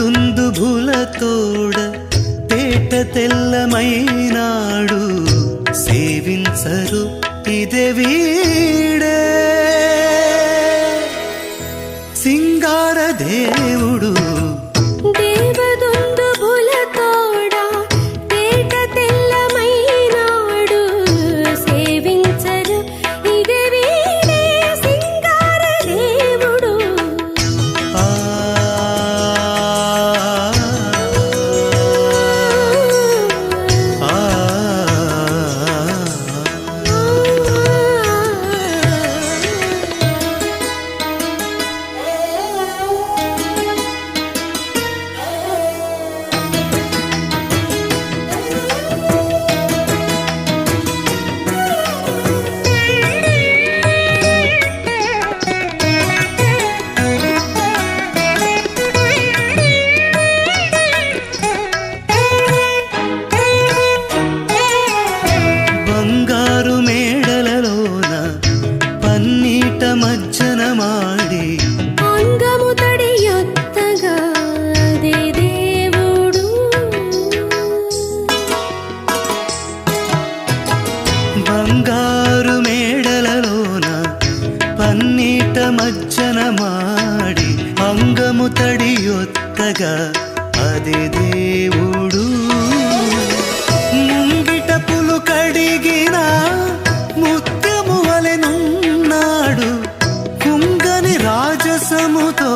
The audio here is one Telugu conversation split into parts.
దేవదుందు భులతోడ తేట తెల్లమైనాడు. సేవించరు ఇదే వీడే. సింగార దేవుడు మజ్జన మాడి అంగము తడియొత్తగా అదే దేవుడు. బంగారు మేడలలోన పన్నీట మజ్జన మాడి అంగము తడియొత్తగా అది దేవుడు. ముంగిట పులు కడిగిన ముత్యము నాడు కుంగని రాజసముతో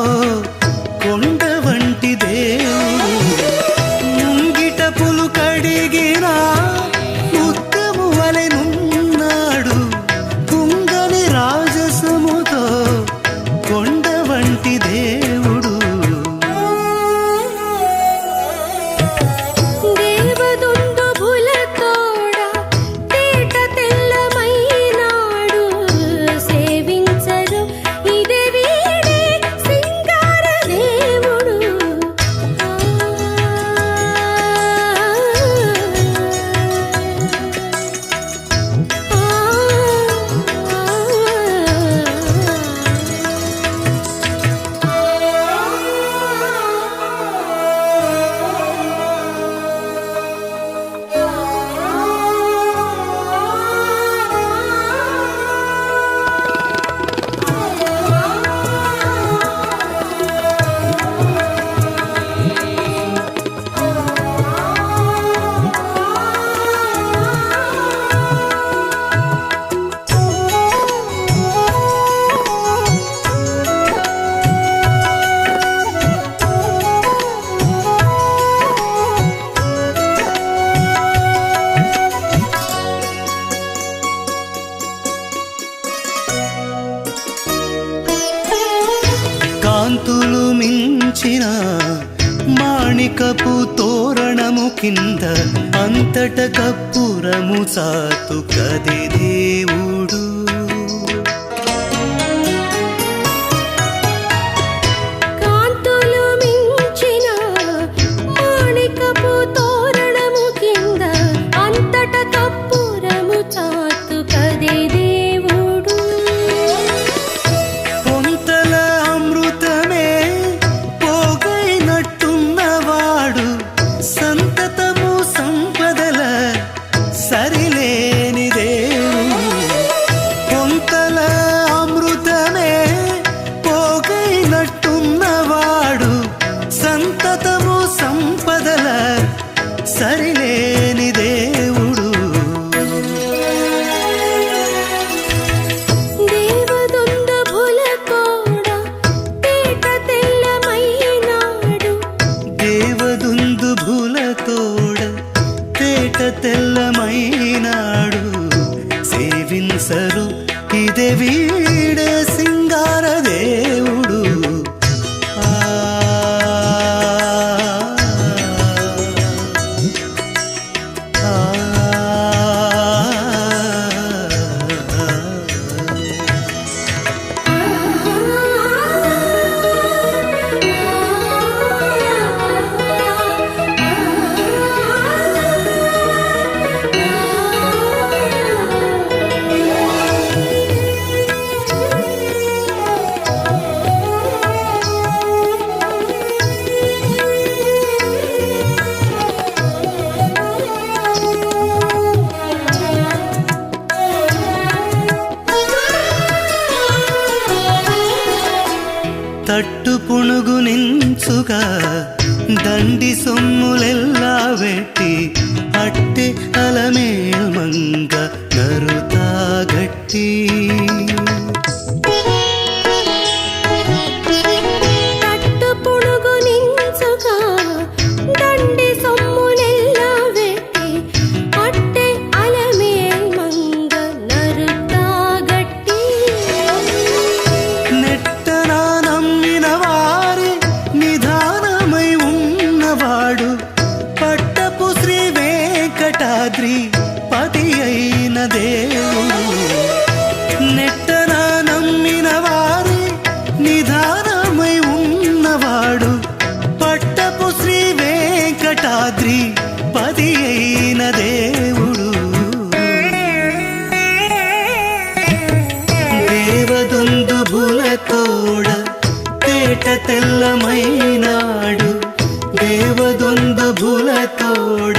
మాణికపు తోరణము కింద అంతట కప్పురము సాతు కది దేవుడు. తట్టు పుణుగు నించుగా దండి సొమ్ములెల్లా వెట్టి అట్టె అలమేల్ మంగ నరుతా గట్టి. వెంకటాద్రి పతి అయిన దేవుడు నెట్టన నమ్మిన వారి నిధానమై ఉన్నవాడు. పట్టపు శ్రీ వెంకటాద్రి పతి అయిన దేవుడు. దేవదొందు భులతోడ తేట తెల్లమైనాడు. దేవదొందు భులతోడ